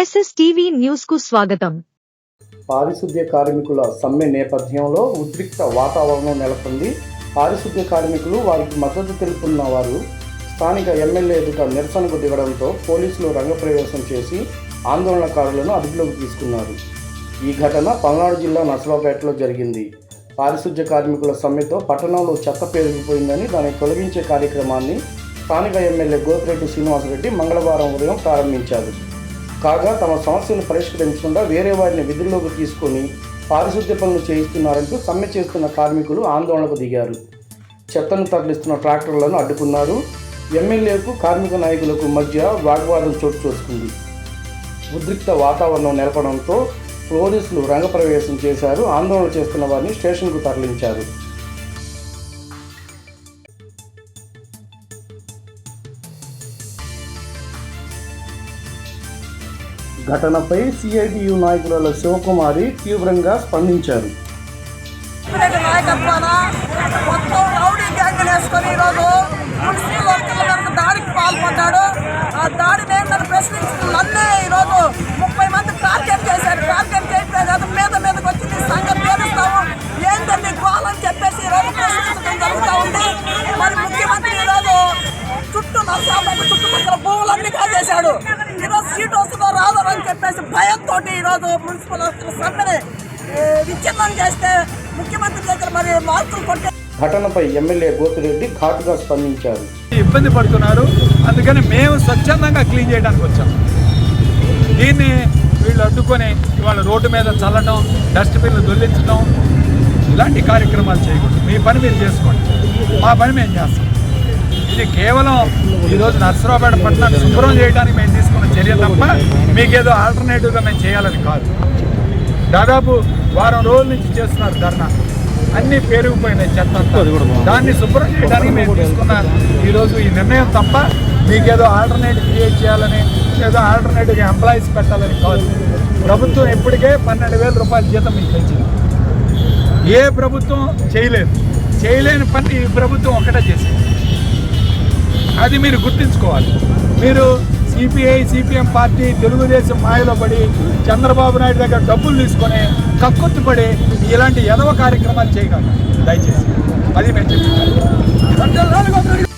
SSTV న్యూస్కు స్వాగతం. పారిశుద్ధ్య కార్మికుల సమ్మె నేపథ్యంలో ఉద్రిక్త వాతావరణం నెలకొంది. పారిశుద్ధ్య కార్మికులు వారికి మద్దతు తెలుపుతున్న వారు స్థానిక ఎమ్మెల్యే ఎదుట నిరసనకు దిగడంతో పోలీసులు రంగప్రవేశం చేసి ఆందోళనకారులను అదుపులోకి తీసుకున్నారు. ఈ ఘటన పల్నాడు జిల్లా నర్సరావుపేటలో జరిగింది. పారిశుద్ధ్య కార్మికుల సమ్మెతో పట్టణంలో చెత్త పెరిగిపోయిందని దాన్ని తొలగించే కార్యక్రమాన్ని స్థానిక ఎమ్మెల్యే గోపిరెడ్డి శ్రీనివాసరెడ్డి మంగళవారం ఉదయం ప్రారంభించారు. కాగా తమ సమస్యను పరిష్కరించకుండా వేరే వారిని విధుల్లోకి తీసుకొని పారిశుద్ధ్య పనులు చేయిస్తున్నారంటూ సమ్మె చేస్తున్న కార్మికులు ఆందోళనకు దిగారు. చెత్తను తరలిస్తున్న ట్రాక్టర్లను అడ్డుకున్నారు. ఎమ్మెల్యేకు కార్మిక నాయకులకు మధ్య వాగ్వాదం చోటు చేసుకుంది. ఉద్రిక్త వాతావరణం నెలకొనడంతో పోలీసులు రంగప్రవేశం చేశారు. ఆందోళన చేస్తున్న వారిని స్టేషన్కు తరలించారు. ఘటనపై సిఐటియు నాయకురాల శివకుమారి తీవ్రంగా స్పందించారు. నాయకత్వాన మొత్తం రౌడీ గ్యాంగ్ వేసుకొని ఈరోజు మున్సిపల్ వర్కర్ల దాడికి పాల్పడ్డాడు. ఆ దాడిని ఏంటని ప్రశ్నించుకున్నన్నే ఈరోజు ముప్పై మంది టార్గెట్ చేశారు. టార్గెట్ చేయట్లేదు అది మీద మీదకి వచ్చి నీ సంగతి తేలుస్తాము ఏంటండి గోలని చెప్పేసి ఈరోజు ప్రశ్నించడం జరుగుతూ ఉంది. మరి ముఖ్యమంత్రి ఈరోజు చుట్టూ నరసాపేట చుట్టుపక్కల భూములన్నీ కాజేశాడు. ఈరోజు సీటు రాదో అని చెప్పేసి భయంతో ఈరోజు మున్సిపల్ వర్కర్ల సమ్మెని ఏ, విచ్ఛిన్నం చేస్తే ముఖ్యమంత్రి దగ్గర మరి మార్కులు కొట్టే ఘటనపై ఎమ్మెల్యే గోపిరెడ్డి ఘాటుగా స్పందించారు. ఇబ్బంది పడుతున్నారు. అందుకని మేము స్వచ్ఛందంగా క్లీన్ చేయడానికి వచ్చాం. దీన్ని వీళ్ళు అడ్డుకొని ఇవాళ రోడ్డు మీద చల్లడం డస్ట్బిన్లు దొల్లించడం ఇలాంటి కార్యక్రమాలు చేయకూడదు. మీ పని మీరు చేసుకోండి. మా పని మేము చేస్తాం. ఇది కేవలం ఈరోజు నర్సరావుపేట పట్టణాన్ని శుభ్రం చేయడానికి మేము తీసుకున్న చర్య తప్ప మీకేదో ఆల్టర్నేటివ్గా మేము చేయాలని కాదు. దాదాపు వారం రోజుల నుంచి చేస్తున్నారు ధర్నా. అన్ని పేరుకుపోయినాయి చెత్త దాన్ని శుభ్రం చేయడానికి మేము తీసుకున్న ఈరోజు ఈ నిర్ణయం తప్ప మీకేదో ఆల్టర్నేటివ్ క్రియేట్ చేయాలని ఏదో ఆల్టర్నేటివ్ ఎంప్లాయీస్ పెట్టాలని కాదు. ప్రభుత్వం ఇప్పటికే పన్నెండు వేల రూపాయల జీతం మీకు పెంచింది ఏ ప్రభుత్వం చేయలేదు. చేయలేని పని ఈ ప్రభుత్వం ఒకటే చేసింది. అది మీరు గుర్తించుకోవాలి. మీరు సిపిఐ సిపిఎం పార్టీ తెలుగుదేశం మాయలో పడి చంద్రబాబు నాయుడు దగ్గర డబ్బులు తీసుకొని కక్కుర్తిపడి ఇలాంటి ఎదవ కార్యక్రమాలు చేయగలరు. దయచేసి అది మేము చెప్తున్నాను